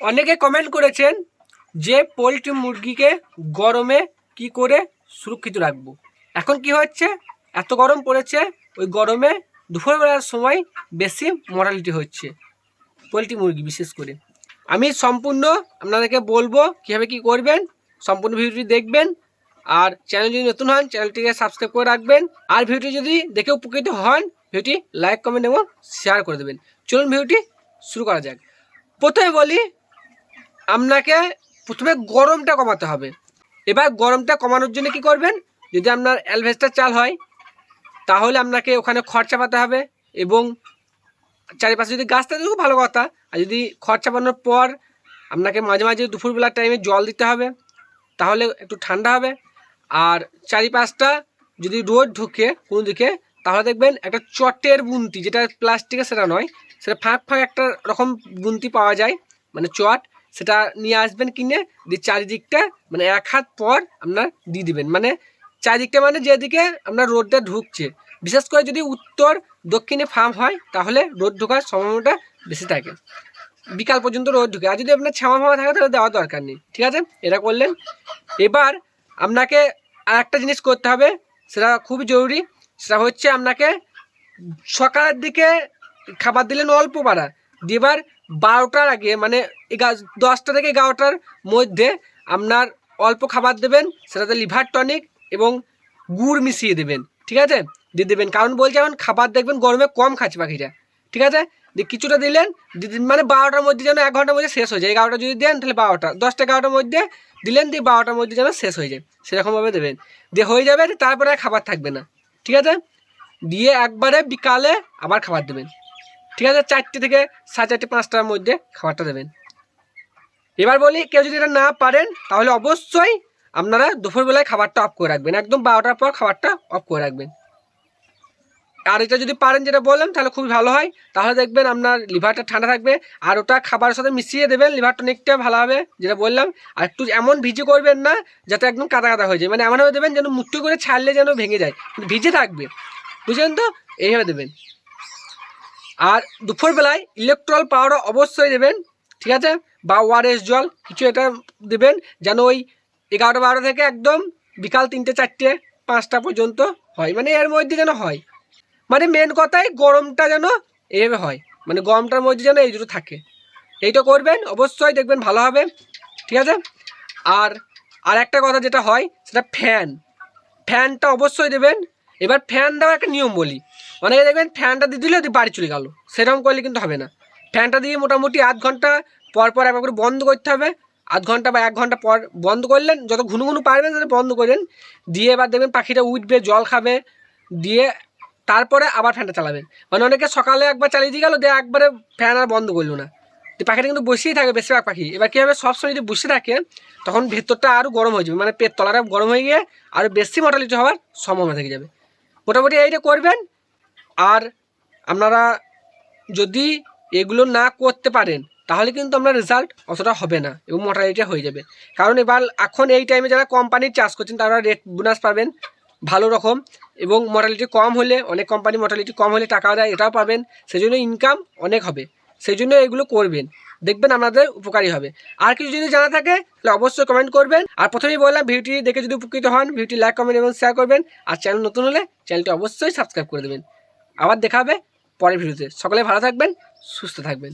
অনেকে কমেন্ট করেছেন যে পোলট্রি মুরগিকে গরমে কি করে সুরক্ষিত রাখব। এখন কি হচ্ছে? এত গরম পড়েছে, ওই গরমে দুপুরবেলার সময় বেশি মরালিটি হচ্ছে পোলট্রি মুরগি বিশেষ করে। আমি সম্পূর্ণ আপনাদেরকে বলব কীভাবে কি করবেন, সম্পূর্ণ ভিডিওটি দেখবেন, আর চ্যানেল যদি নতুন হন চ্যানেলটিকে সাবস্ক্রাইব করে রাখবেন, আর ভিডিওটি যদি দেখে উপকৃত হন, ভিডিওটি লাইক কমেন্ট এবং শেয়ার করে দেবেন। চলুন ভিডিওটি শুরু করা যাক। প্রথমে বলি আপনাকে প্রথমে গরমটা কমাতে হবে। এবার গরমটা কমানোর জন্য কি করবেন? যদি আপনার অ্যালভেস্টার চাল হয়, তাহলে আপনাকে ওখানে খড় চাপাতে হবে এবং চারিপাশে যদি গাছ থাকে ভালো কথা। আর যদি খড় চাপানোর পর আপনাকে মাঝে মাঝে দুপুরবেলার টাইমে জল দিতে হবে, তাহলে একটু ঠান্ডা হবে। আর চারিপাশটা যদি রোদ ঢুকে কোনো দিকে, তাহলে দেখবেন একটা চটের বুন্তি, যেটা প্লাস্টিকের সেটা নয়, সেটা ফাঁক ফাঁক একটা রকম বুন্তি পাওয়া যায় মানে চট। সেটা নিয়ে আসবেন কিনে, দিয়ে চারিদিকটা মানে এক হাত পর আপনার দিয়ে দিবেন। মানে চারিদিকটা মানে যেদিকে আপনার রোদটা ঢুকছে। বিশেষ করে যদি উত্তর দক্ষিণে ফার্ম হয়, তাহলে রোদ ঢোকার সম্ভাবনাটা বেশি থাকে। বিকাল পর্যন্ত রোদ ঢুকে। আর যদি আপনার ছামা ফামা থাকে, তাহলে দেওয়ার দরকার নেই। ঠিক আছে? এটা করলেন। এবার আপনাকে আর একটা জিনিস করতে হবে। সেটা খুবই জরুরি। সেটা হচ্ছে আপনাকে সকালের দিকে খাবার দিলেন অল্প পাড়া দিয়ে এবার বারোটার আগে মানে দশটা থেকে এগারোটার মধ্যে আপনার অল্প খাবার দেবেন, সেটাতে লিভার টনিক এবং গুড় মিশিয়ে দেবেন, ঠিক আছে? দিয়ে দেবেন, কারণ বলছে এখন খাবার দেখবেন গরমে কম খাচ্ছে পাখিটা ঠিক আছে? দিয়ে কিছুটা দিলেন মানে বারোটার মধ্যে যেন এক ঘণ্টার মধ্যে শেষ হয়ে যায়, এগারোটা যদি দেন তাহলে বারোটা, দশটা এগারোটার মধ্যে দিলেন, দিয়ে বারোটার মধ্যে যেন শেষ হয়ে যায়, সেরকমভাবে দেবেন, দিয়ে হয়ে যাবে, তারপরে খাবার থাকবে না, ঠিক আছে? দিয়ে একবারে বিকালে আবার খাবার দেবেন। ঠিক আছে, চারটে থেকে সাড়ে চারটে, পাঁচটার মধ্যে খাবারটা দেবেন। এবার বলি, কেউ যদি এটা না পারেন, তাহলে অবশ্যই আপনারা দুপুরবেলায় খাবারটা অফ করে রাখবেন। একদম বারোটার পর খাবারটা অফ করে রাখবেন। আর এটা যদি পারেন, যেটা বললাম, তাহলে খুবই ভালো হয়। তাহলে দেখবেন আপনার লিভারটা ঠান্ডা থাকবে, আর ওটা খাবারের সাথে মিশিয়ে দেবেন লিভার টনিকটা ভালো হবে, যেটা বললাম। আর একটু এমন ভিজে করবেন না, যাতে একদম কাদা কাদা হয়ে যায়। মানে এমনভাবে দেবেন যেন মুট্টু করে ছাড়লে যেন ভেঙে যায়। কিন্তু ভিজে থাকবে। বুঝলেন তো? এইভাবে দেবেন। আর দুপুরবেলায় ইলেকট্রল পাউডার অবশ্যই দেবেন, ঠিক আছে? বা ওআরএস জল, কিছু এটা দেবেন, যেন ওই এগারোটা বারোটা থেকে একদম বিকাল তিনটে, চারটে, পাঁচটা পর্যন্ত হয়। মানে এর মধ্যে যেন হয়। মানে মেন কথাই গরমটা যেন এভাবে হয়। মানে গরমটার মধ্যে যেন এই দুটো থাকে। এইটা করবেন, অবশ্যই দেখবেন ভালো হবে, ঠিক আছে? আর আর একটা কথা যেটা হয়, সেটা ফ্যান ফ্যানটা অবশ্যই দেবেন। এবার ফ্যান দেওয়ার একটা নিয়ম বলি। অনেকে দেখবেন ফ্যানটা দিয়ে দিলে বাড়ি চলে গেল। সেরকম করলে কিন্তু হবে না। ফ্যানটা দিয়ে মোটামুটি আধ ঘণ্টা পর পর একবার করে বন্ধ করতে হবে। আধ ঘণ্টা বা এক ঘণ্টা পর বন্ধ করলেন, যত ঘুনু ঘুনু পারবেন সেটা বন্ধ করেন দিয়ে এবার দেখবেন পাখিটা উঠবে, জল খাবে, দিয়ে তারপরে আবার ফ্যানটা চালাবেন। মানে অনেকে সকালে একবার চালিয়ে দিয়ে গেল, দিয়ে একবারে ফ্যান আর বন্ধ করল না। পাখিটা কিন্তু বসেই থাকে বেশিরভাগ পাখি। এবার কী হবে সবসময় যদি বসে থাকে, তখন ভেতরটা আরও গরম হয়ে যাবে। মানে পেট তলাটা গরম হয়ে গিয়ে আরও বেশি মর্টালিটি হওয়ার সম্ভাবনা থেকে যাবে। মোটামুটি এইটা করবেন। আর আপনারা যদি এগুলো না করতে পারেন, তাহলে কিন্তু আপনার রেজাল্ট অতটা হবে না এবং মোটালিটি হয়ে যাবে। কারণ এবার এখন এই টাইমে যারা কোম্পানির চাষ করছেন, তারা রেট বোনাস পাবেন ভালো রকম এবং মর্টালিটি কম হলে, অনেক কোম্পানি মর্টালিটি কম হলে টাকা দেয় এটাও পাবেন সেই জন্য ইনকাম অনেক হবে। সেই জন্য এগুলো করবেন। দেখবেন আপনাদের উপকারী হবে। আর কিছু যদি জানা থাকে, তাহলে অবশ্যই কমেন্ট করবেন। আর প্রথমেই বললাম, ভিডিওটি দেখে যদি উপকৃত হন, ভিডিওটি লাইক কমেন্ট এবং শেয়ার করবেন। আর চ্যানেল নতুন হলে চ্যানেলটি অবশ্যই সাবস্ক্রাইব করে দেবেন। আবার দেখা হবে পরের ভিডিওতে। সকলে ভালো থাকবেন সুস্থ থাকবেন।